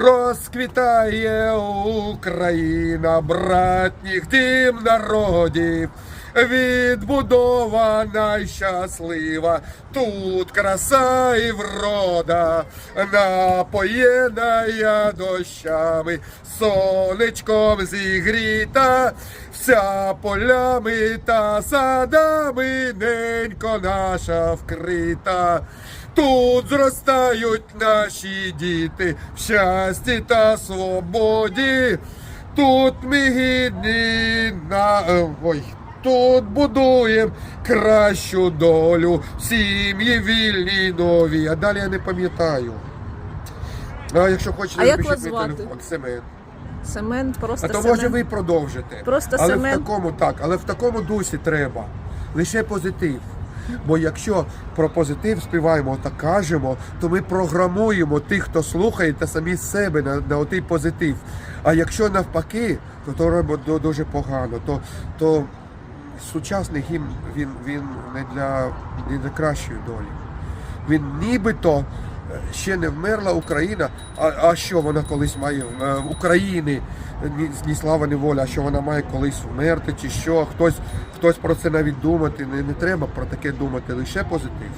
Розквітає Україна, братніх дим народів, відбудована й щаслива, тут краса і врода, напоєна я дощами, сонечком зігріта, вся полями та садами, ненько наша вкрита. Тут зростають наші діти в щасті та свободі. Тут ми гідні на ой. Тут будуємо кращу долю, сім'ї вільні нові. А далі я не пам'ятаю. А якщо хочете, А як вас мій звати? телефон. Семен. Семен, просто А то Семен. може ви продовжите. Просто але Семен. в такому так, але в такому дусі треба. Лише позитив. Бо якщо про позитив співаємо та кажемо, то ми програмуємо тих, хто слухає, та самі себе на, на отий позитив. А якщо навпаки, то то робить ду- дуже погано. То, то сучасний гімн він, він не для, не для кращої долі. Він нібито е, ще не вмерла Україна. А, а що вона колись має е, в України? Ні, ні слава, ні воля, а що вона має колись вмерти, чи що? Хтось, хтось про це навіть думати. Не, не треба про таке думати, лише позитив.